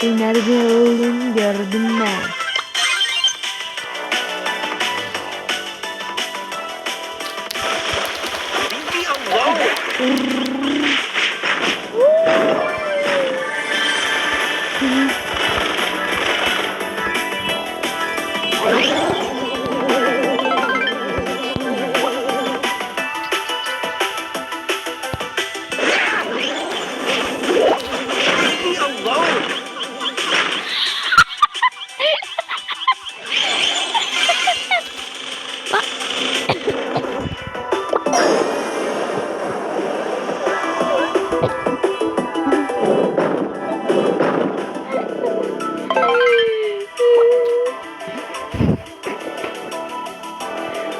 Sen nerede olduğunu gördüm ben. Leave me alone.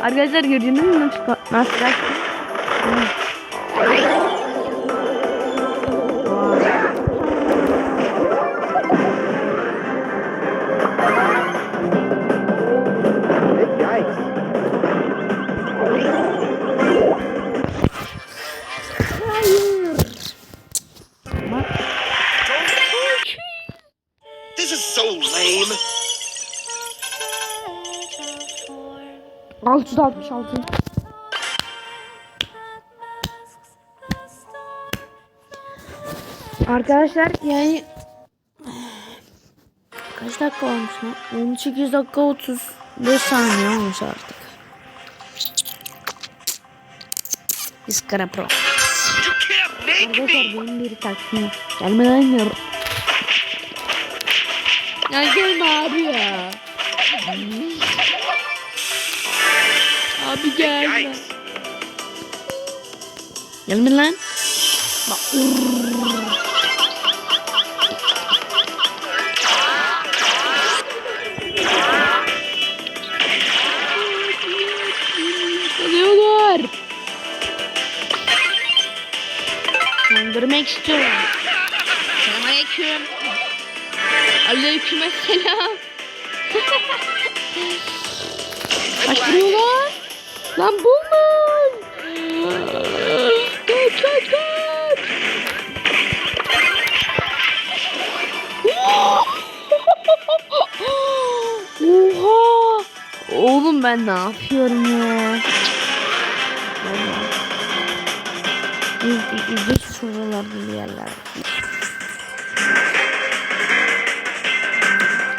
Arkadaşlar gördünüz mü nasıl kaçtı? This is so lame. 666. Arkadaşlar yani kaç dakika olmuş lan? 18 dakika 35 saniye olmuş artık. Iskara Pro. Arkadaşlar benim bir taktiğim. Gelme lan yor. Ya gelme abi ya. Abi gelme. Gelme lan. Bak. Kalıyorlar. Öldürmek istiyorum. Selamünaleyküm. Aleykümselam. Kaç vuruyorlar? Lan bulman. Kaç kaç kaç. Oha. Oğlum ben ne yapıyorum ya? Biz şuralarda bir yerler.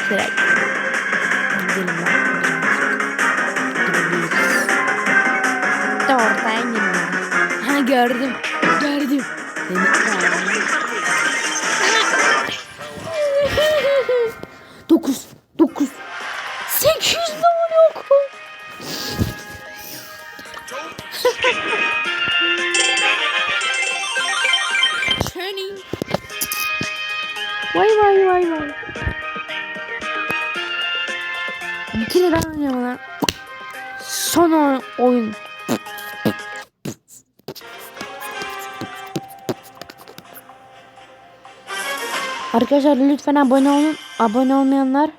Şuraya. Ha gördüm. Gördüm. Arkadaşlar lütfen abone olun. Abone olmayanlar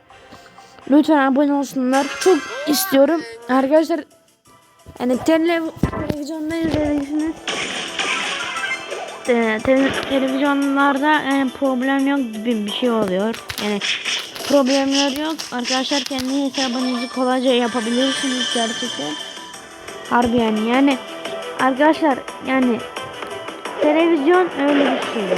lütfen abone olsunlar. Çok istiyorum. Arkadaşlar yani tele, televizyonda izlediyseniz e, tele- televizyonlarda yani problem yok gibi bir şey oluyor. Yani problemler yok. Arkadaşlar kendi hesabınızı kolayca yapabilirsiniz gerçekten. Harbi yani yani arkadaşlar yani televizyon öyle bir şey.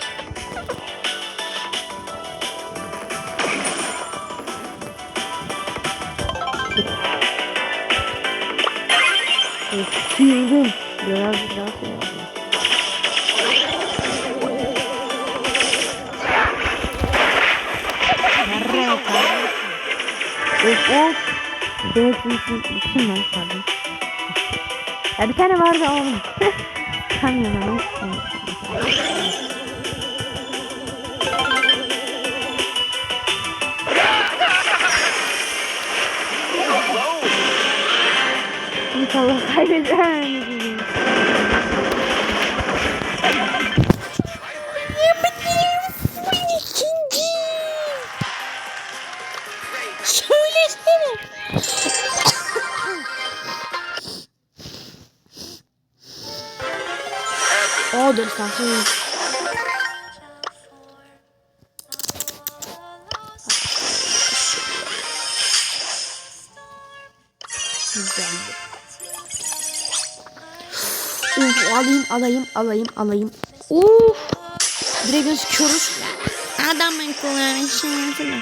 Yürüdüm. Biraz. Nereye kadar? Of of. Evet, bütün, bütün lan pardon. Ya bir tane vardı oğlum. Tam İnşallah kaybedemem. İkinci. Söylesene. O Uf, alayım alayım alayım alayım. Uf. Direkt gözüküyoruz. Adamın kulağının şansına.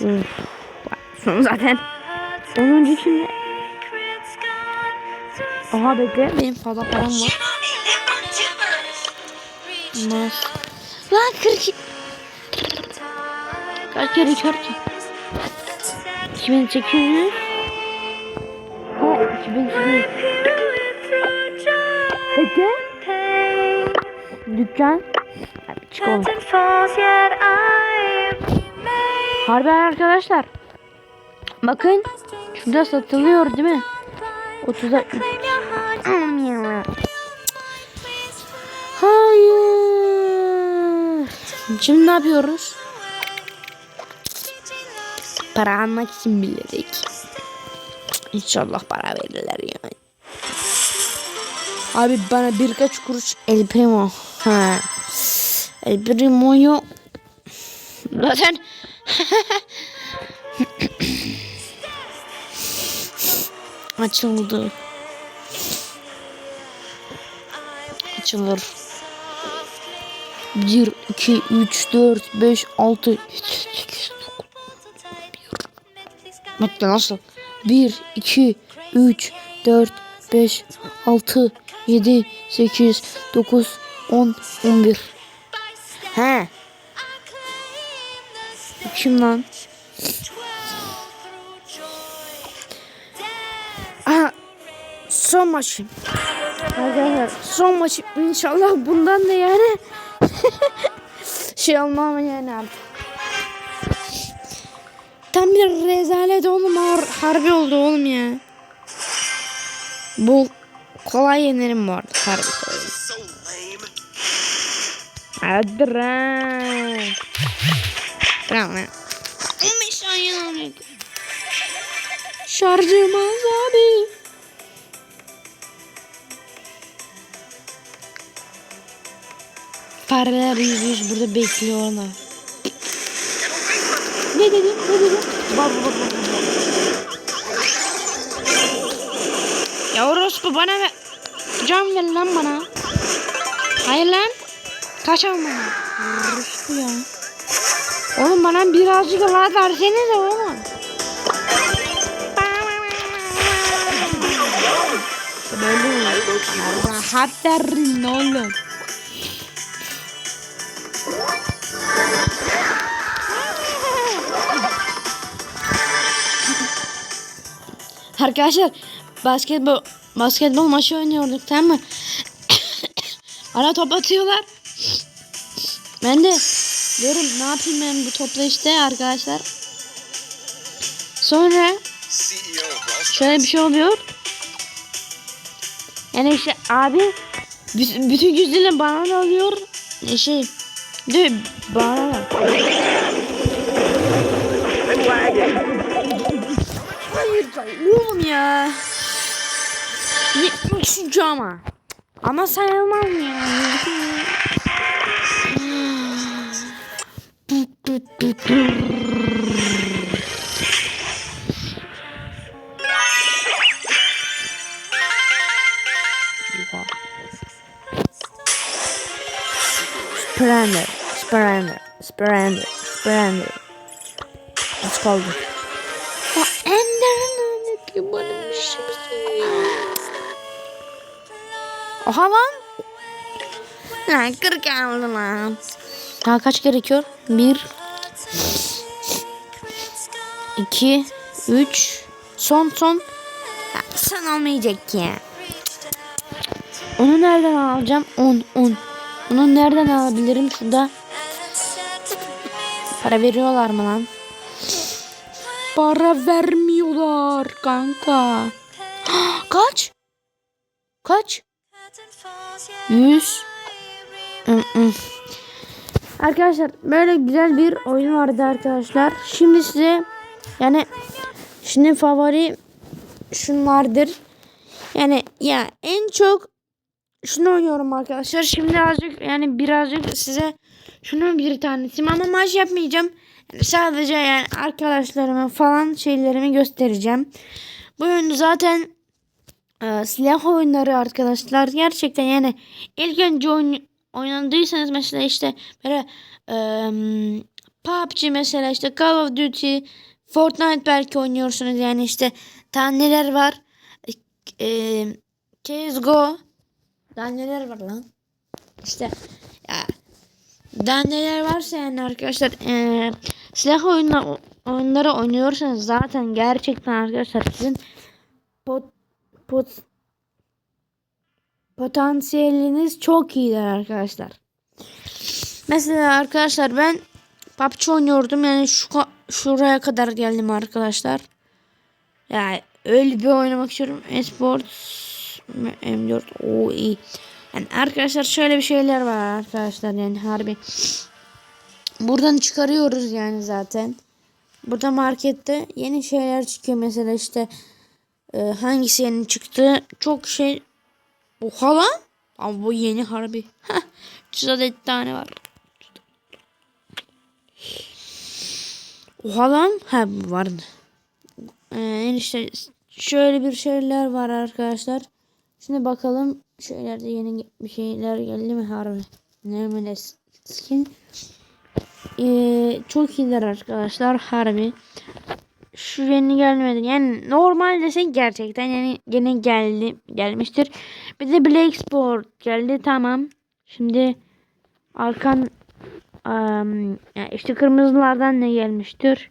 Uf. Son zaten. 10. şimdi. Aha bekle benim fazla param var. Mas. Lan 40. Kaç kere ki? 2800. Ha 2800. Bekle. Dükkan. Hadi çıkalım. Harbi arkadaşlar. Bakın. Şurada satılıyor değil mi? 30'a 3. Hayır. Şimdi ne yapıyoruz? Para almak için bildik. İnşallah para verirler yani. Abi bana birkaç kuruş El Primo. Ha. El Primo'yu zaten açıldı. Açılır. 1, 2, 3, 4, 5, 6, Bekle nasıl? 1, 2, 3, 4, 5, 6, 7, 8, 9, 10, 11. He. Kim lan? Aha. Son maçım. Arkadaşlar son maçım inşallah bundan da yani şey olmam yani artık. Tam bir rezalet oğlum har harbi oldu oğlum ya. Bu kolay yenerim bu arada harbi kolay. Hadi lan. Bravo lan. 15 ayağım Şarjım az abi. Paralar yüz yüz burada bekliyorlar. Ne dedim? Ne dedim? Bak bak bak. Ya orospu bana ver. Can ver lan bana. Hayır lan. Kaçalım bana. Orospu ya. Oğlum bana birazcık rahat versenize oğlum. Böyle? Rahat verin oğlum. Arkadaşlar basketbol basketbol maçı oynuyorduk tamam mı? Bana top atıyorlar. Ben de diyorum ne yapayım ben bu topla işte arkadaşlar. Sonra şöyle bir şey oluyor. Yani işte abi bütün, gücüyle bana alıyor. E Şey de bana. Oğlum ya. 73 ama. Ama sayılmaz ya. Splendor, splendor, splendor, splendor. Az kaldı. Oha lan. Lan 40 aldı lan. Daha kaç gerekiyor? 1 2 3 Son son. Son olmayacak ki. Onu nereden alacağım? 10 10. Onu nereden alabilirim şurada? Para veriyorlar mı lan? Para vermiyorlar kanka. Kaç? Kaç? 100. Arkadaşlar böyle güzel bir oyun vardı arkadaşlar. Şimdi size yani şimdi favori şunlardır. Yani ya en çok şunu oynuyorum arkadaşlar. Şimdi azıcık yani birazcık size şunun bir tanesi ama maç yapmayacağım. Yani sadece yani arkadaşlarıma falan şeylerimi göstereceğim. Bu oyunu zaten e, silah oyunları arkadaşlar. Gerçekten yani ilk önce oyun, oynadıysanız mesela işte böyle e, PUBG mesela işte Call of Duty, Fortnite belki oynuyorsunuz yani işte daha neler var. E, CSGO daha var lan? İşte ya daha varsa yani arkadaşlar e, silah oyunla, oyunları oynuyorsanız zaten gerçekten arkadaşlar sizin pot, pot, potansiyeliniz çok iyidir arkadaşlar. Mesela arkadaşlar ben PUBG oynuyordum yani şu şuraya kadar geldim arkadaşlar. Yani öyle bir oynamak istiyorum. Esports M4 o iyi. Yani arkadaşlar şöyle bir şeyler var arkadaşlar yani harbi. Buradan çıkarıyoruz yani zaten. Burada markette yeni şeyler çıkıyor mesela işte e, hangisi yeni çıktı çok şey Oha lan. Ama bu yeni harbi. Heh, 300 adet tane var. Oha lan. Ha vardı. Ee, işte şöyle bir şeyler var arkadaşlar. Şimdi bakalım şeylerde yeni bir şeyler geldi mi harbi. Ne skin. Ee, çok iyiler arkadaşlar harbi. Şu yeni gelmedi. Yani normal desek gerçekten yani yine geldi gelmiştir. Bir de Black Sport geldi tamam. Şimdi arkan um, yani işte kırmızılardan ne gelmiştir?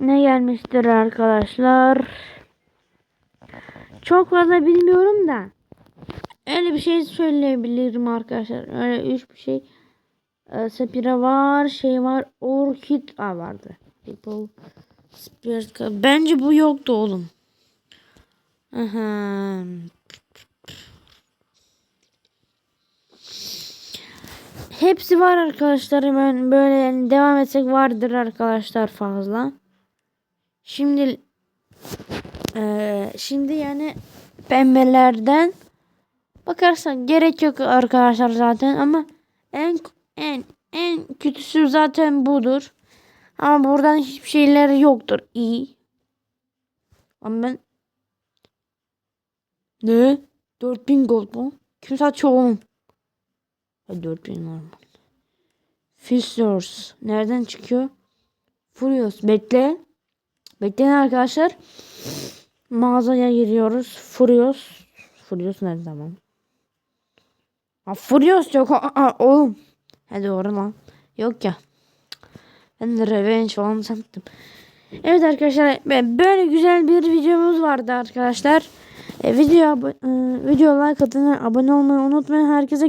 Ne gelmiştir arkadaşlar? Çok fazla bilmiyorum da. Öyle bir şey söyleyebilirim arkadaşlar. Öyle üç bir şey. Sapira var, şey var, Orchid Aa, vardı. People Spirit Bence bu yoktu oğlum. Aha. Hepsi var arkadaşlar. Ben böyle yani devam etsek vardır arkadaşlar fazla. Şimdi eee, şimdi yani pembelerden bakarsak gerek yok arkadaşlar zaten ama en en en kötüsü zaten budur. Ama buradan hiçbir şeyler yoktur. İyi. Ama ben ne? 4000 gold mu? Kim satıyor oğlum? Ha, 4000 normal. Fissures. Nereden çıkıyor? Furious. Bekle. Bekleyin arkadaşlar. Mağazaya giriyoruz. Furious. Furious nerede tamam. Ha Furious yok. Aa, oğlum. Hadi doğru lan. Yok ya. Ben de revenge falan sandım. Evet arkadaşlar böyle güzel bir videomuz vardı arkadaşlar. E, video, e, video like atın abone olmayı unutmayın. Herkese